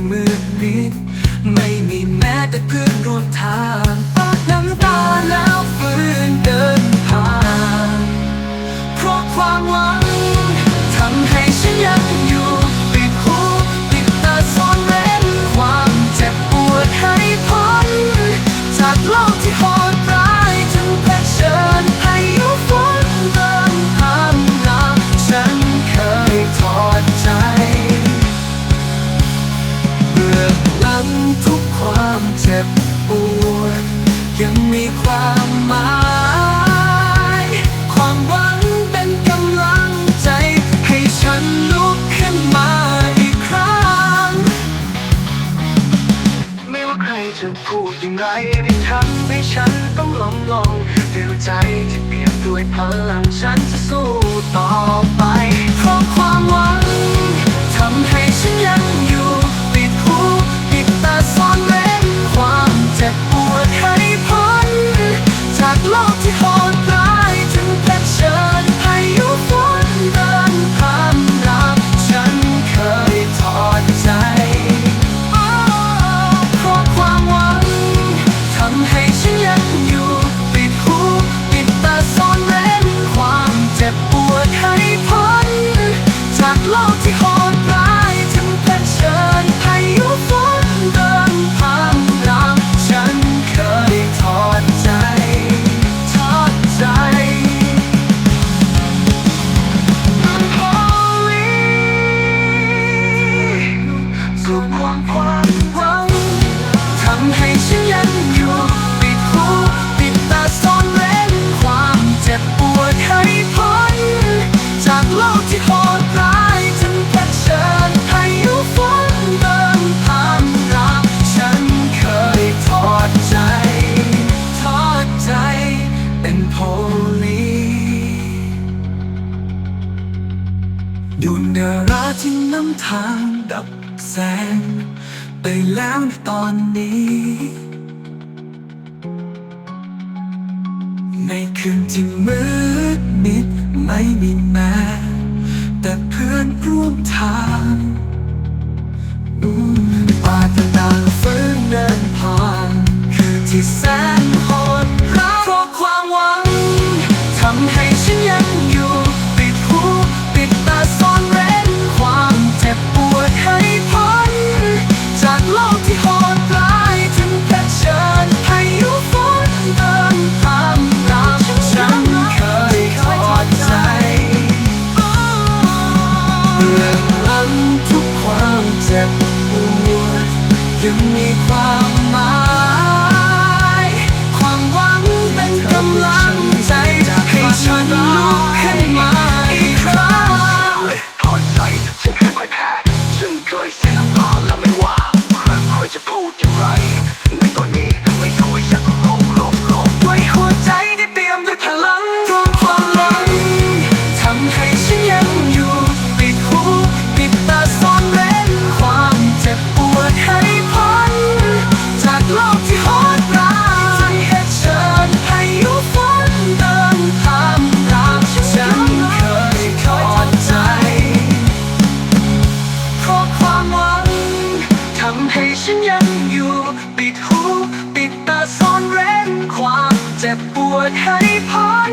ที่มืดมิด ไม่มีแม้แต่เพื่อนร่วมทางปาดน้ำตาแล้วฝืนเดินผ่านเพราะความหวัง ความเจ็บปวดยังมีความหมาย ความหวังเป็นกำลังใจ ให้ฉันลุกขึ้นมาอีกครั้ง ไม่ว่าใครจะพูดอย่างไรที่ทำให้ฉันต้องล้มลงด้วยใจที่เปลี่ยนด้วยพลังฉันจะสู้ต่อไปเพราะความหวัง จา ดูเนราที่นำทางดับแสง ไปแล้วในตอนนี้ ในคืนที่มืดมิดไม่มีแม้แต่เพื่อนร่วมทางปาต่างๆฟื้นเดินผ่าน คือที่แสนโหดร้ายเพราะความหวังทำให้ฉันยัง รื่องหลังทุกความเจ็บปวดยังมีความหมาย ความหวังเป็นกำลังใจให้ฉันลุกขึ้นมาอีกครั้งถอนใจฉันเคยพ่ายแพ้ฉันเคยเสียน้ำตาและไม่ว่าใครใครจะพูดอย่างไรในตอนนี้ไม่คุยอยากลงลงลงด้วยหัวใจที่เตรียมด้วยพลังรวมความหวังทำให้ฉันยังอยู่ ให้ฉันยังอยู่ ปิดหู ปิดตาซ่อนเร้นความเจ็บปวดให้พ้น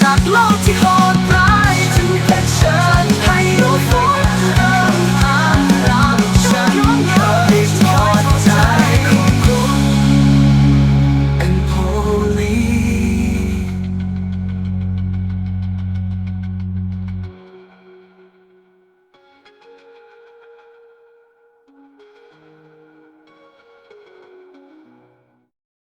จากโลกที่โหดร้ายถึงเผชิญพา